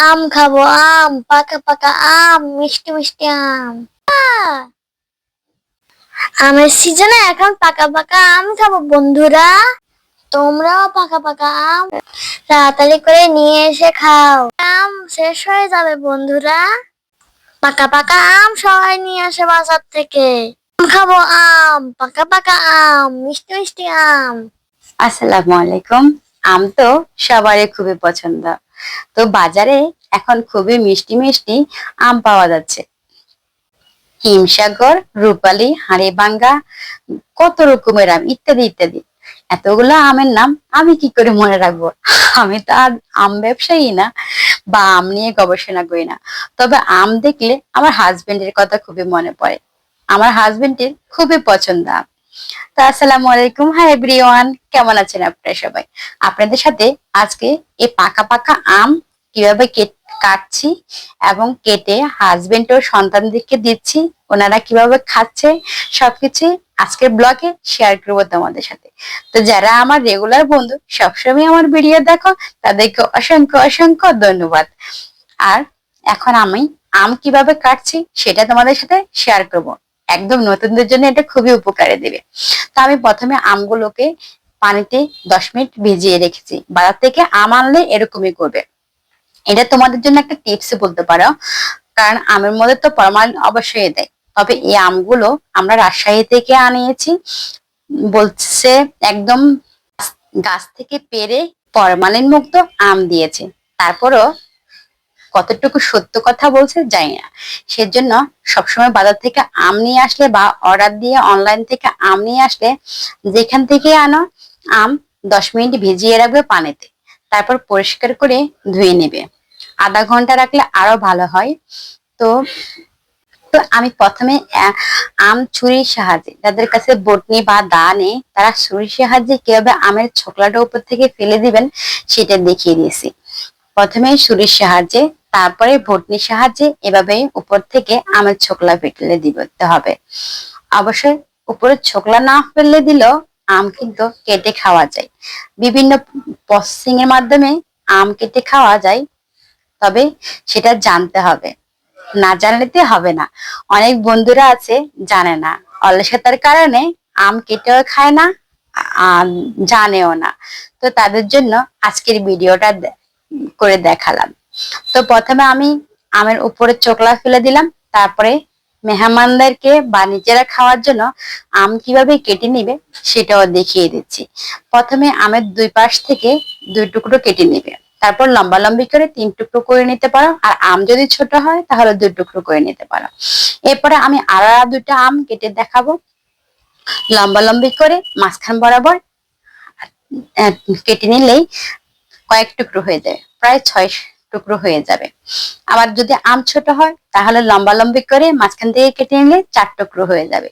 আম খাব, আম, পাকা পাকা আম, মিষ্টি মিষ্টি আম। আমের সিজনে এখন পাকা পাকা আম খাব বন্ধুরা। তোমরাও পাকা পাকা আম তাড়াতাড়ি করে নিয়ে এসে খাও। আম শেষ হয়ে যাবে বন্ধুরা। পাকা পাকা আম সবাই নিয়ে আসে বাজার থেকে। আম খাব আম, পাকা পাকা আম, মিষ্টি মিষ্টি আম। আসসালামু আলাইকুম। আম তো সবারই খুবই পছন্দ। তো বাজারে এখন খুবই মিষ্টি মিষ্টি আম পাওয়া যাচ্ছে। হিমসাগর, রূপালী হাড়িভাঙ্গা কত রকমের আম, ইত্যাদি ইত্যাদি। এতগুলো আমের নাম আমি কি করে মনে রাখব? আমি তো আর আম ব্যবসায়ী না বা আম নিয়ে গবেষণা করি না। তবে আম দেখলে আমার হাজবেন্ডের কথা খুবই মনে পড়ে। আমার হাজবেন্ডের খুবই পছন্দ আম। তো আসসালামু আলাইকুম। হাই এভরিওয়ান কেমন আছেন আপনারা সবাই? আপনাদের সাথে আজকে এই পাকা পাকা আম কীভাবে কাটছি এবং কেটে হাজবেন্ড ও সন্তানদেরকে দিচ্ছি, ওনারা কীভাবে খাচ্ছে, সবকিছু আজকের ব্লগে শেয়ার করব তোমাদের সাথে। তো যারা আমার রেগুলার বন্ধু, সবসময় আমার ভিডিও দেখো, তাদেরকে অসংখ্য অসংখ্য ধন্যবাদ। আর এখন আমি আম কীভাবে কাটছি, সেটা তোমাদের সাথে শেয়ার করব। একদম নতুনদের জন্য এটা খুবই উপকারে দেবে। তো আমি প্রথমে আমগুলোকে পানিতে দশ মিনিট ভিজিয়ে রেখেছি। বাজার থেকে আম আনলে এরকমই করবে। এটা তোমাদের জন্য একটা টিপস বলতে পারো, কারণ আমের মধ্যে তো ফরমালিন অবশ্যই দেয়। তবে এই আমগুলো আমরা রাজশাহী থেকে আনিয়েছি। বলছে একদম গাছ থেকে পেরে ফরমালিন মুক্ত আম দিয়েছে। তারপরও কতটুকু সত্য কথা বলছে জানি না। সেজন্য সবসময় বাজার থেকে আম নিয়ে আসলে বা অর্ডার দিয়ে অনলাইন থেকে আম নিয়ে আসলে যেখান থেকে আনো, আম দশ মিনিট ভিজিয়ে রাখবে পানিতে। তারপর পরিষ্কার করে ধুয়ে নেবে। আধা ঘণ্টা রাখলে আরও ভালো হয়। তো তো আমি প্রথমে আম ছুরির সাহায্যে, যাদের কাছে বটনি বা দা নেই, তারা ছুরির সাহায্যে কীভাবে আমের ছোকলাটা উপর থেকে ফেলে দিবেন, সেটা দেখিয়ে দিয়েছি। প্রথমে ছুরির সাহায্যে তারপরে বটনির সাহায্যে এভাবে উপর থেকে আমের ছোকলা ফেটলে দিতে হবে। অবশ্যই উপরে ছোকলা না ফেললে দিলেও আম কিন্তু কেটে খাওয়া যায়। বিভিন্ন প্রসেসিং এর মাধ্যমে আম কেটে খাওয়া যায়, তবে সেটা জানতে হবে। না জানলেতে হবে না। অনেক বন্ধুরা আছে, জানে না। অলসতার কারণে আম কেটেও খায় না জানেও না। তো তাদের জন্য আজকের ভিডিওটা করে দেখালাম। তো প্রথমে আমি আমের উপরে চোকলা ফেলে দিলাম, তারপরে মেহমানদেরকে বা নিজেরা খাওয়ার জন্য আম কীভাবে কেটে নিবে সেটাও দেখিয়ে দিচ্ছি। প্রথমে আমের দুই পাশ থেকে দুই টুকরো কেটে নিবে, তারপর লম্বা লম্বি করে তিন টুকরো করে নিতে পারো, আর আম যদি ছোট হয় তাহলে দুই টুকরো করে নিতে পারো। এরপরে আমি আলাদা দুইটা আম কেটে দেখাবো। লম্বা লম্বি করে মাঝখান বরাবর কেটে নিলেই কয়েক টুকরো হয়ে যাবে প্রায় ছয় টুকরো হয়ে যাবে। আবার যদি আম ছোট হয়, তাহলে লম্বা লম্বি করে মাঝখান থেকে কেটে নিলে চার টুকরো হয়ে যাবে।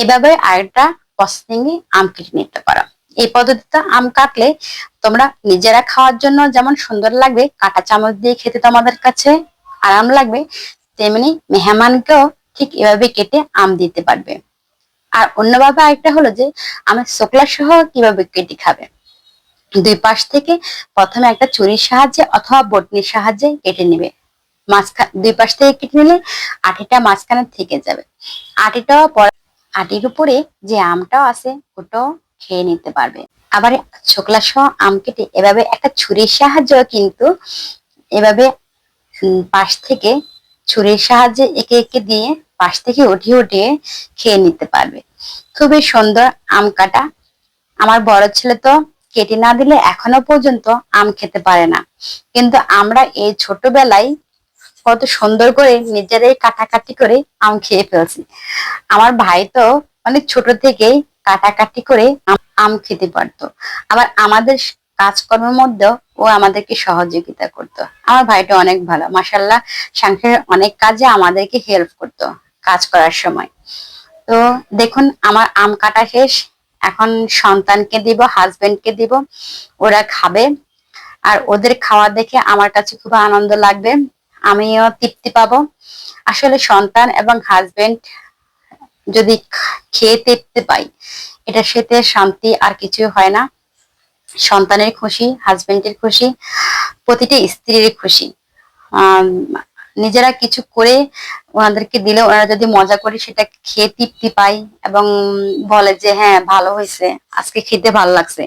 এভাবে আরেকটা প্রসেসিং আম কেটে নিতে পারো। এই পদ্ধতিতে আম কাটলে তোমরা নিজেরা খাওয়ার জন্য যেমন সুন্দর লাগবে, কাঁটা চামচ দিয়ে খেতে তোমাদের কাছে আরাম লাগবে, তেমনি মেহমানকেও ঠিক এভাবে কেটে আম দিতে পারবে। আর অন্যভাবে আরেকটা হলো যে, আমের শোকলা সহ কীভাবে কেটে খাবে। দুই পাশ থেকে প্রথমে একটা ছুরির সাহায্যে অথবা বটনির সাহায্যে কেটে নেবে। মাঝখান দুই পাশ থেকে কেটে নিলে আটিটা মাঝখানে থেকে যাবে। আটিটাও আটির উপরে যে আমটাও আছে, ওটাও খেয়ে নিতে পারবে। আবার ছোকলা সহ আম কেটে এভাবে একটা ছুরির সাহায্যে কিন্তু এভাবে পাশ থেকে ছুরির সাহায্যে একে একে দিয়ে পাশ থেকে উঠিয়ে উঠিয়ে খেয়ে নিতে পারবে। খুবই সুন্দর আম কাটা। আমার বড় ছেলে তো কেটে না দিলে এখনও পর্যন্ত আম খেতে পারে না। কিন্তু আমরা এই ছোটবেলায় কত সুন্দর করে নিজেরাই কাটাকাটি করে আম খেয়ে ফেলছি। আমার ভাই তো অনেক ছোট থেকেই কাটাকাটি করে আম- খেতে পারতো। আবার আমাদের কাজকর্মের মধ্যেও ও আমাদেরকে সহযোগিতা করতো। আমার ভাইটা অনেক ভালো। মাসাল্লাহ সংসারের অনেক কাজে আমাদেরকে হেল্প করতো কাজ করার সময়। তো দেখুন, আমার আম কাটা শেষ। এখন সন্তানকে দিব হাজবেন্ডকে দিব, ওরা খাবে। আর ওদের খাওয়া দেখে আমার কাছে খুব আনন্দ লাগবে। আমিও তৃপ্তি পাবো। আসলে সন্তান এবং হাজবেন্ড যদি খেয়ে তৃপ্তি পাই এটা সেতে শান্তি আর কিছু হয় না। সন্তানের খুশি হাজবেন্ডের খুশি, প্রতিটি স্ত্রীর খুশি। নিজেরা কিছু করে ওনাদেরকে দিলে ওনারা যদি মজা করে সেটা খেয়ে তৃপ্তি পায় এবং বলে যে হ্যাঁ ভালো হয়েছে, আজকে খেতে ভালো লাগছে।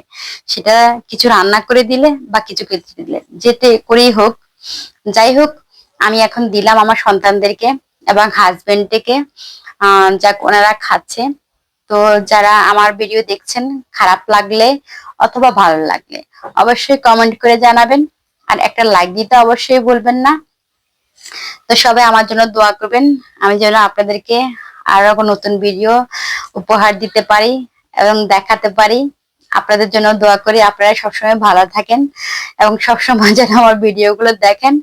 সেটা কিছু রান্না করে দিলে বা কিছু খেতে দিলে, যেতে করেই হোক। যাই হোক, আমি এখন দিলাম আমার সন্তানদেরকে এবং হাজবেন্ডকে যাক, ওনারা খাচ্ছে। তো যারা আমার ভিডিও দেখছেন, খারাপ লাগলে অথবা ভালো লাগলে অবশ্যই কমেন্ট করে জানাবেন। আর একটা লাইক দিতে অবশ্যই বলবেন না। তো সবাই আমার জন্য দোয়া করবেন। আমি যেন আপনাদেরকে আরও নতুন ভিডিও উপহার দিতে পারি এবং দেখাতে পারি। আপনাদের জন্য দোয়া করি, আপনারা সবসময় ভালো থাকেন এবং সবসময় যেন আমার ভিডিওগুলো দেখেন।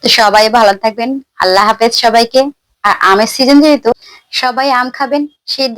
তো সবাই ভালো থাকবেন। আল্লাহ হাফেজ সবাইকে। আর আমের সিজন যেহেতু, সবাই আম খাবেন সেই